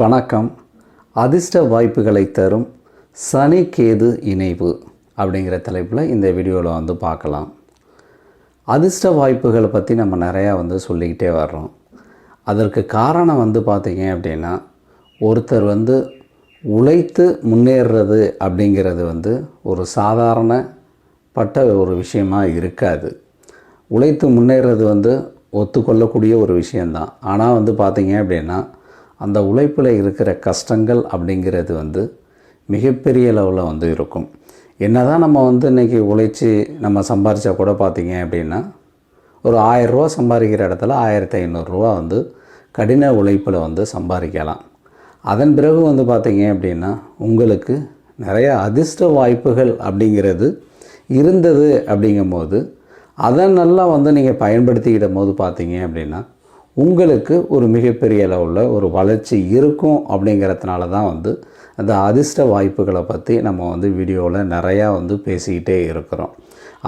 வணக்கம். அதிர்ஷ்ட வாய்ப்புகளை தரும் சனி கேது இணைவு அப்படிங்கிற தலைப்பில் இந்த வீடியோவில் வந்து பார்க்கலாம். அதிர்ஷ்ட வாய்ப்புகளை பற்றி நம்ம நிறையா வந்து சொல்லிக்கிட்டே வர்றோம். அதற்கு காரணம் வந்து பார்த்திங்க அப்படின்னா ஒருத்தர் வந்து உழைத்து முன்னேறுறது அப்படிங்கிறது வந்து ஒரு சாதாரணப்பட்ட ஒரு விஷயமாக இருக்காது. உழைத்து முன்னேறது வந்து ஒத்துக்கொள்ளக்கூடிய ஒரு விஷயந்தான் ஆனால் வந்து பார்த்திங்க அப்படின்னா அந்த உழைப்பில் இருக்கிற கஷ்டங்கள் அப்படிங்கிறது வந்து மிகப்பெரிய அளவில் வந்து இருக்கும். என்ன தான் நம்ம வந்து இன்றைக்கி உழைச்சி நம்ம சம்பாரித்தா கூட பார்த்தீங்க அப்படின்னா ஒரு ஆயரூவா சம்பாதிக்கிற இடத்துல ஆயிரத்தி ஐநூறுரூவா வந்து கடின உழைப்பில் வந்து சம்பாதிக்கலாம். அதன் பிறகு வந்து பார்த்திங்க அப்படின்னா உங்களுக்கு நிறைய அதிர்ஷ்ட வாய்ப்புகள் அப்படிங்கிறது இருந்தது அப்படிங்கும்போது அதை நல்லா வந்து நீங்கள் பயன்படுத்திக்கிடும் போது பார்த்தீங்க அப்படின்னா உங்களுக்கு ஒரு மிகப்பெரிய அளவில் ஒரு வளர்ச்சி இருக்கும் அப்படிங்கிறதுனால தான் வந்து அந்த அதிர்ஷ்ட வாய்ப்புகளை பற்றி நம்ம வந்து வீடியோவில் நிறையா வந்து பேசிக்கிட்டே இருக்கிறோம்.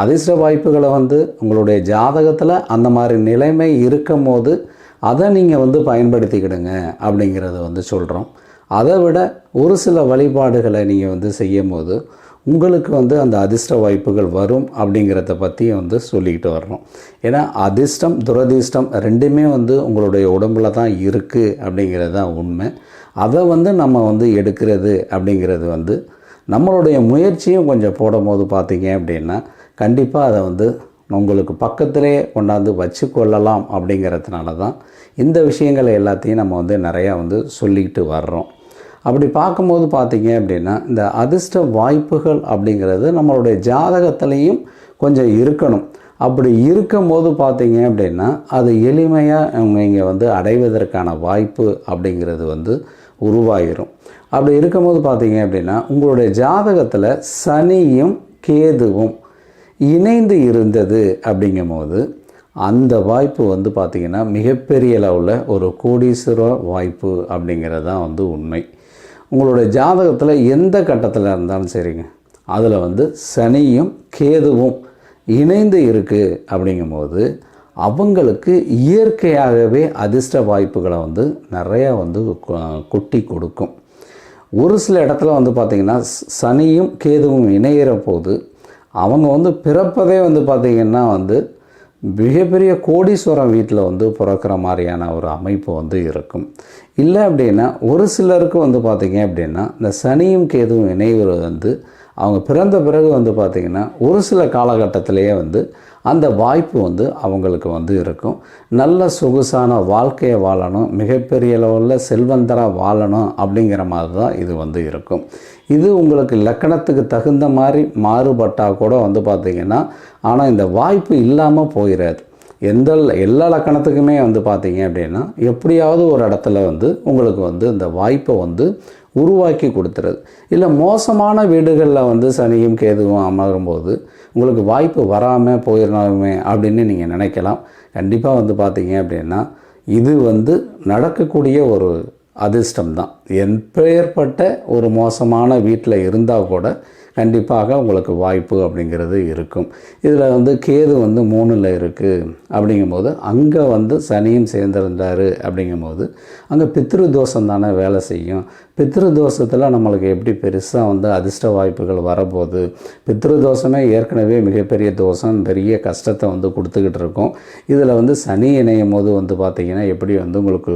அதிர்ஷ்ட வாய்ப்புகளை வந்து உங்களுடைய ஜாதகத்தில் அந்த மாதிரி நிலைமை இருக்கும் போது அதை நீங்கள் வந்து பயன்படுத்திக்கிடுங்க அப்படிங்கிறத வந்து சொல்கிறோம் அதை விட ஒரு சில வழிபாடுகளை நீங்கள் வந்து செய்யும் போது உங்களுக்கு வந்து அந்த அதிர்ஷ்ட வாய்ப்புகள் வரும் அப்படிங்கிறத பற்றியும் வந்து சொல்லிக்கிட்டு வர்றோம் ஏன்னா அதிர்ஷ்டம் துரதிர்ஷ்டம் ரெண்டுமே வந்து உங்களுடைய உடம்பில் தான் இருக்குது அப்படிங்கிறது தான் உண்மை. அதை வந்து நம்ம வந்து எடுக்கிறது அப்படிங்கிறது வந்து நம்மளுடைய முயற்சியும் கொஞ்சம் போடும்போது பார்த்தீங்க அப்படின்னா கண்டிப்பாக அதை வந்து உங்களுக்கு பக்கத்திலே கொண்டாந்து வச்சு கொள்ளலாம் அப்படிங்கிறதுனால தான் இந்த விஷயங்களை எல்லாத்தையும் நம்ம வந்து நிறையா வந்து சொல்லிக்கிட்டு வர்றோம். அப்படி பார்க்கும்போது பார்த்தீங்க அப்படின்னா இந்த அதிர்ஷ்ட வாய்ப்புகள் அப்படிங்கிறது நம்மளுடைய ஜாதகத்திலையும் கொஞ்சம் இருக்கணும். அப்படி இருக்கும்போது பார்த்தீங்க அப்படின்னா அது எளிமையாக இங்கே வந்து அடைவதற்கான வாய்ப்பு அப்படிங்கிறது வந்து உருவாகிரும் அப்படி இருக்கும்போது பார்த்தீங்க அப்படின்னா உங்களுடைய ஜாதகத்தில் சனியும் கேதுவும் இணைந்து இருந்தது அப்படிங்கும்போது அந்த வாய்ப்பு வந்து பார்த்திங்கன்னா மிகப்பெரிய அளவில் ஒரு கோடீஸ்வர வாய்ப்பு அப்படிங்கிறது தான் வந்து உண்மை. உங்களுடைய ஜாதகத்தில் எந்த கட்டத்தில் இருந்தாலும் சரிங்க. அதில் வந்து சனியும் கேதுவும் இணைந்து இருக்குது அப்படிங்கும்போது அவங்களுக்கு இயற்கையாகவே அதிர்ஷ்ட வாய்ப்புகளை வந்து நிறையா வந்து கொ- கொட்டி கொடுக்கும். ஒரு சில இடத்துல வந்து பார்த்திங்கன்னா சனியும் கேதுவும் இணையிற போது அவங்க வந்து பிறப்பதே வந்து பார்த்திங்கன்னா வந்து மிகப்பெரிய கோடீஸ்வரம் வீட்டில் வந்து பிறக்கிற மாதிரியான ஒரு அமைப்பு வந்து இருக்கும். இல்லை அப்படின்னா ஒரு சிலருக்கு வந்து பார்த்திங்க அப்படின்னா இந்த சனியும் கேதுவும் இணைவு வந்து அவங்க பிறந்த பிறகு வந்து பார்த்திங்கன்னா ஒரு சில காலகட்டத்திலேயே வந்து அந்த வாய்ப்பு வந்து அவங்களுக்கு வந்து இருக்கும். நல்ல சொகுசான வாழ்க்கையை வாழணும் மிகப்பெரிய அளவில் செல்வந்தராக வாழணும் அப்படிங்கிற மாதிரி தான் இது வந்து இருக்கும். இது உங்களுக்கு லக்கணத்துக்கு தகுந்த மாதிரி மாறுபட்டால் கூட வந்து பார்த்திங்கன்னா ஆனால் இந்த வாய்ப்பு இல்லாமல் போயிடாது எந்த எல்லா லக்கணத்துக்குமே வந்து பார்த்தீங்க அப்படின்னா எப்படியாவது ஒரு இடத்துல வந்து உங்களுக்கு வந்து இந்த வாய்ப்பை வந்து உருவாக்கி கொடுத்துறது இல்லை மோசமான வீடுகளில் வந்து சனியும் கேதுவும் அமரும்போது உங்களுக்கு வாய்ப்பு வராமல் போயிருந்தாலுமே அப்படின்னு நீங்கள் நினைக்கலாம். கண்டிப்பாக வந்து பார்த்தீங்க அப்படின்னா இது வந்து நடக்கக்கூடிய ஒரு அதிர்ஷ்டம் தான் எப்பேற்பட்ட ஒரு மோசமான வீட்டில் இருந்தால் கூட கண்டிப்பாக உங்களுக்கு வாய்ப்பு அப்படிங்கிறது இருக்கும். இதில் வந்து கேது வந்து மூணில் இருக்குது அப்படிங்கும்போது அங்கே வந்து சனியும் சேர்ந்திருந்தார் அப்படிங்கும்போது அங்கே பித்ரு தோஷம் தானே வேலை செய்யும். பித்ரு தோஷத்தில் நம்மளுக்கு எப்படி பெருசாக வந்து அதிர்ஷ்ட வாய்ப்புகள் வரப்போகுது? பித்ரு தோஷமே ஏற்கனவே மிகப்பெரிய தோஷம் பெரிய கஷ்டத்தை வந்து கொடுத்துக்கிட்டு இருக்கோம். இதில் வந்து சனி இணையும் போது வந்து பார்த்திங்கன்னா எப்படி வந்து உங்களுக்கு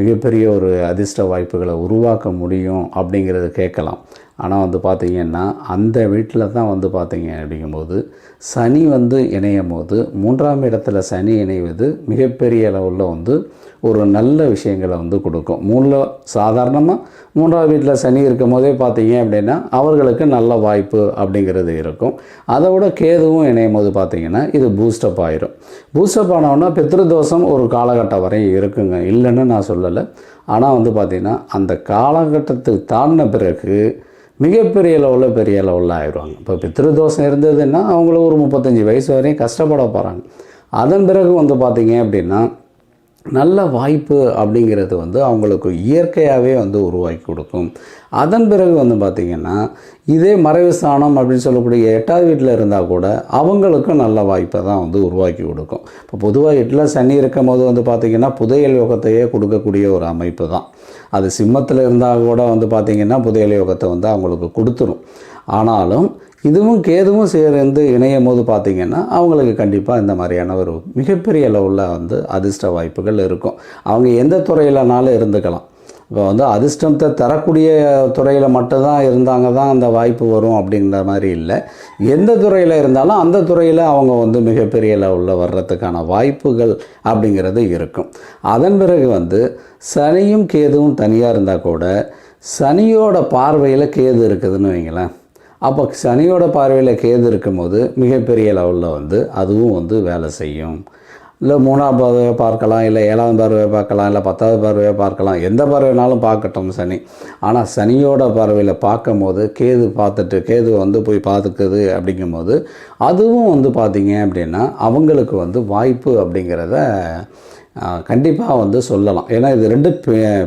மிகப்பெரிய ஒரு அதிர்ஷ்ட வாய்ப்புகளை உருவாக்க முடியும் அப்படிங்கிறது கேட்கலாம். ஆனால் வந்து பார்த்திங்கன்னா அந்த வீட்டில் தான் வந்து பார்த்தீங்க அப்படிங்கும்போது சனி வந்து இணையும் போது மூன்றாம் இடத்துல சனி இணைவது மிகப்பெரிய அளவில் வந்து ஒரு நல்ல விஷயங்களை வந்து கொடுக்கும். மூணில் சாதாரணமாக மூன்றாவது வீட்டில் சனி இருக்கும் போதே பார்த்தீங்க அப்படின்னா அவர்களுக்கு நல்ல வாய்ப்பு அப்படிங்கிறது இருக்கும். அதை விட கேதுவும் இணையும் போது பார்த்தீங்கன்னா இது பூஸ்டப் ஆயிரும். பூஸ்டப் ஆனவுன்னா பித்ருதோஷம் ஒரு காலகட்டம் வரையும் இருக்குங்க. இல்லைன்னு நான் சொல்லலை. ஆனால் வந்து பார்த்திங்கன்னா அந்த காலகட்டத்துக்கு தாண்டின பிறகு மிகப்பெரிய லெவலில் பெரிய லெவலில் ஆயிடுவாங்க. இப்போ பித்திருதோஷம் இருந்ததுன்னா அவங்கள ஒரு முப்பத்தஞ்சு வயசு வரையும் கஷ்டப்பட போகிறாங்க அதன் பிறகு வந்து பார்த்தீங்க அப்படின்னா நல்ல வாய்ப்பு அப்படிங்கிறது வந்து அவங்களுக்கு இயற்கையாகவே வந்து உருவாக்கி கொடுக்கும். அதன் பிறகு வந்து பார்த்திங்கன்னா இதே மறைவு ஸ்தானம் அப்படின்னு சொல்லக்கூடிய எட்டாவது வீட்டில் இருந்தால் கூட அவங்களுக்கும் நல்ல வாய்ப்பை தான் வந்து உருவாக்கி கொடுக்கும். இப்போ பொதுவாக எட்டில் சனி இருக்கும் போது வந்து பார்த்திங்கன்னா புதையல் யோகத்தையே கொடுக்கக்கூடிய ஒரு அமைப்பு தான். அது சிம்மத்தில் இருந்தால் கூட வந்து பார்த்திங்கன்னா புதையல் யோகத்தை வந்து அவங்களுக்கு கொடுத்துரும். ஆனாலும் இதுவும் கேதுவும் சேர்ந்து இணையும் போது பார்த்திங்கன்னா அவங்களுக்கு கண்டிப்பாக இந்த மாதிரியான ஒரு மிகப்பெரிய அளவில் வந்து அதிர்ஷ்ட வாய்ப்புகள் இருக்கும். அவங்க எந்த துறையிலனாலும் இருந்துக்கலாம். இப்போ வந்து அதிர்ஷ்டத்தை தரக்கூடிய துறையில் மட்டும்தான் இருந்தாங்க தான் அந்த வாய்ப்பு வரும் அப்படிங்கிற மாதிரி இல்லை. எந்த துறையில் இருந்தாலும் அந்த துறையில் அவங்க வந்து மிகப்பெரிய லெவலில் வர்றதுக்கான வாய்ப்புகள் அப்படிங்கிறது இருக்கும். அதன் பிறகு வந்து சனியும் கேதுவும் தனியாக இருந்தால் கூட சனியோட பார்வையில் கேது இருக்குதுன்னு வைங்களேன். அப்போ சனியோட பார்வையில் கேது இருக்கும்போது மிகப்பெரிய லெவலில் வந்து அதுவும் வந்து வேலை செய்யும். இல்லை மூணாம் பார்வையை பார்க்கலாம் இல்லை ஏழாம் பார்வையை பார்க்கலாம் இல்லை பத்தாவது பார்வையை பார்க்கலாம். எந்த பார்வைனாலும் பார்க்கட்டும் சனி. ஆனால் சனியோட பார்வையில் பார்க்கும் போது கேது பார்த்துட்டு கேது வந்து போய் பார்த்துக்குது அப்படிங்கும்போது அதுவும் வந்து பார்த்திங்க அப்படின்னா அவங்களுக்கு வந்து வாய்ப்பு அப்படிங்கிறத கண்டிப்பாக வந்து சொல்லலாம். ஏன்னா இது ரெண்டு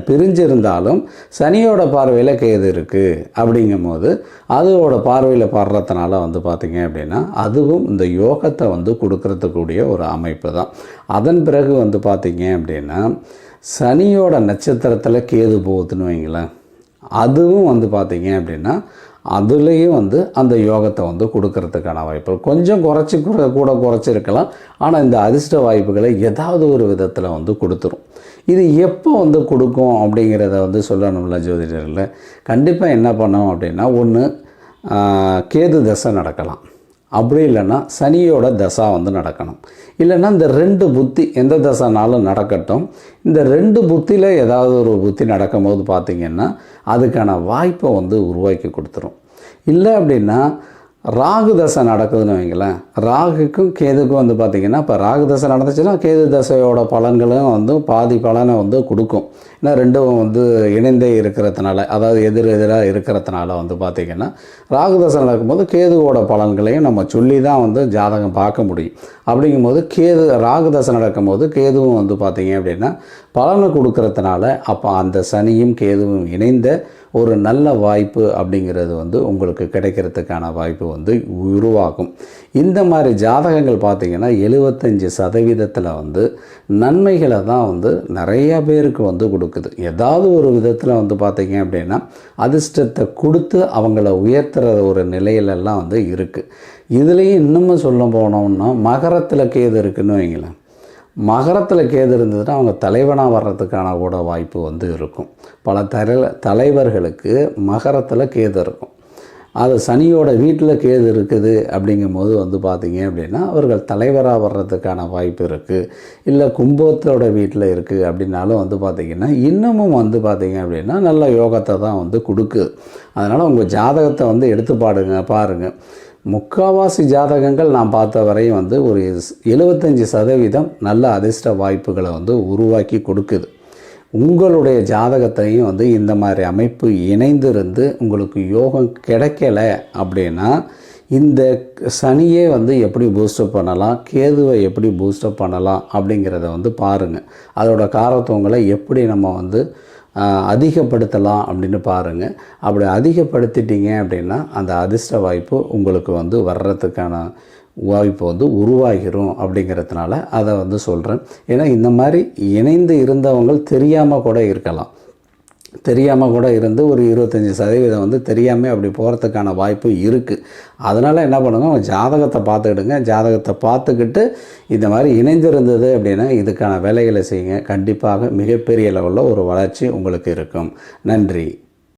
பிரிஞ்சிருந்தாலும் சனியோட பார்வையில் கேது இருக்குது அப்படிங்கும்போது அதோட பார்வையில் படுறதுனால வந்து பார்த்திங்க அப்படின்னா அதுவும் இந்த யோகத்தை வந்து கொடுக்கறதுக்கூடிய ஒரு அமைப்பு தான். அதன் பிறகு வந்து பார்த்திங்க அப்படின்னா சனியோட நட்சத்திரத்தில் கேது போகுதுன்னு வைங்களேன். அதுவும் வந்து பார்த்திங்க அப்படின்னா அதுலேயும் வந்து அந்த யோகத்தை வந்து கொடுக்கறதுக்கான வாய்ப்பு கொஞ்சம் குறைச்சி கூட கூட குறைச்சிருக்கலாம். ஆனால் இந்த அதிர்ஷ்ட வாய்ப்புகளை ஏதாவது ஒரு விதத்தில் வந்து கொடுத்துரும். இது எப்போ வந்து கொடுக்கும் அப்படிங்கிறத வந்து சொல்லணும்ல ஜோதிடரில் கண்டிப்பாக என்ன பண்ணோம் அப்படின்னா ஒன்று கேது தசை நடக்கலாம். அப்படி இல்லைன்னா சனியோட தசா வந்து நடக்கணும். இல்லைன்னா இந்த ரெண்டு புத்தி எந்த தசைனாலும் நடக்கட்டும். இந்த ரெண்டு புத்தியில் ஏதாவது ஒரு புத்தி நடக்கும்போது பார்த்திங்கன்னா அதுக்கான வாய்ப்பை வந்து உருவாக்கி கொடுத்துரும். இல்லை அப்படின்னா ராகு தசை நடக்குதுன்னு வைங்களேன் ராகுக்கும் கேதுக்கும் வந்து பார்த்திங்கன்னா இப்போ ராகு தசை நடந்துச்சுன்னா கேது தசையோட பலன்களும் வந்து பாதி பலனை வந்து கொடுக்கும். ஏன்னா ரெண்டும் வந்து இணைந்தே இருக்கிறதுனால அதாவது எதிர் எதிராக இருக்கிறதுனால வந்து பார்த்திங்கன்னா ராகு தசை நடக்கும்போது கேதுவோட பலன்களையும் நம்ம சொல்லி தான் வந்து ஜாதகம் பார்க்க முடியும். அப்படிங்கும்போது கேது ராகு தசை நடக்கும்போது கேதுவும் வந்து பார்த்திங்க அப்படின்னா பலனை கொடுக்கறதுனால அப்போ அந்த சனியும் கேதுவும் இணைந்த ஒரு நல்ல வாய்ப்பு அப்படிங்கிறது வந்து உங்களுக்கு கிடைக்கிறதுக்கான வாய்ப்பு வந்து உருவாகும். இந்த மாதிரி ஜாதகங்கள் பார்த்திங்கன்னா எழுபத்தஞ்சி சதவீதத்தில் வந்து நன்மைகளை தான் வந்து நிறையா பேருக்கு வந்து கொடுக்குது. ஏதாவது ஒரு விதத்தில் வந்து பார்த்திங்க அப்படின்னா அதிர்ஷ்டத்தை கொடுத்து அவங்கள உயர்த்துற ஒரு நிலையிலெல்லாம் வந்து இருக்குது இதுலேயும் இன்னமும் சொல்ல போனோம்னா மகரத்தில் கேது இருக்குன்னு வைங்களேன். மகரத்தில் கேது இருந்ததுன்னா அவங்க தலைவனாக வர்றதுக்கான கூட வாய்ப்பு வந்து இருக்கும். பல தலை தலைவர்களுக்கு மகரத்தில் கேது இருக்கும். அது சனியோட வீட்டில் கேது இருக்குது அப்படிங்கும்போது வந்து பார்த்திங்க அப்படின்னா அவர்கள் தலைவராக வர்றதுக்கான வாய்ப்பு இருக்குது இல்லை கும்பத்தோட வீட்டில் இருக்குது அப்படின்னாலும் வந்து பார்த்திங்கன்னா இன்னமும் வந்து பார்த்திங்க அப்படின்னா நல்ல யோகத்தை தான் வந்து கொடுக்குது அதனால் உங்கள் ஜாதகத்தை வந்து எடுத்து பாடுங்க பாருங்கள் முக்காவாசி ஜாதகங்கள் நான் பார்த்த வரையும் வந்து ஒரு எழுபத்தஞ்சி சதவீதம் நல்ல அதிர்ஷ்ட வாய்ப்புகளை வந்து உருவாக்கி கொடுக்குது. உங்களுடைய ஜாதகத்தையும் வந்து இந்த மாதிரி அமைப்பு இணைந்திருந்து உங்களுக்கு யோகம் கிடைக்கல அப்படின்னா இந்த சனியே வந்து எப்படி பூஸ்டப் பண்ணலாம் கேதுவை எப்படி பூஸ்டப் பண்ணலாம் அப்படிங்கிறத வந்து பாருங்கள் அதோட காரத்துவங்களை எப்படி நம்ம வந்து அதிகப்படுத்தலாம் அப்படின்னு பாருங்கள் அப்படி அதிகப்படுத்திட்டீங்க அப்படின்னா அந்த அதிர்ஷ்ட வாய்ப்பு உங்களுக்கு வந்து வர்றதுக்கான வாய்ப்பு வந்து உருவாகிரும் அப்படிங்கிறதுனால அதை வந்து சொல்கிறேன் ஏன்னா இந்த மாதிரி இணைந்து இருந்தவங்க தெரியாமல் கூட இருக்கலாம். தெரியாமல் கூட இருந்து ஒரு இருபத்தஞ்சி சதவீதம் வந்து தெரியாமல் அப்படி போகிறதுக்கான வாய்ப்பு இருக்குது அதனால் என்ன பண்ணுங்க ஜாதகத்தை பார்த்துக்கிடுங்க. ஜாதகத்தை பார்த்துக்கிட்டு இந்த மாதிரி இணைந்திருந்தது அப்படின்னா இதுக்கான வேலைகளை செய்யுங்க. கண்டிப்பாக மிகப்பெரிய லெவலில் ஒரு வளர்ச்சி உங்களுக்கு இருக்கும். நன்றி.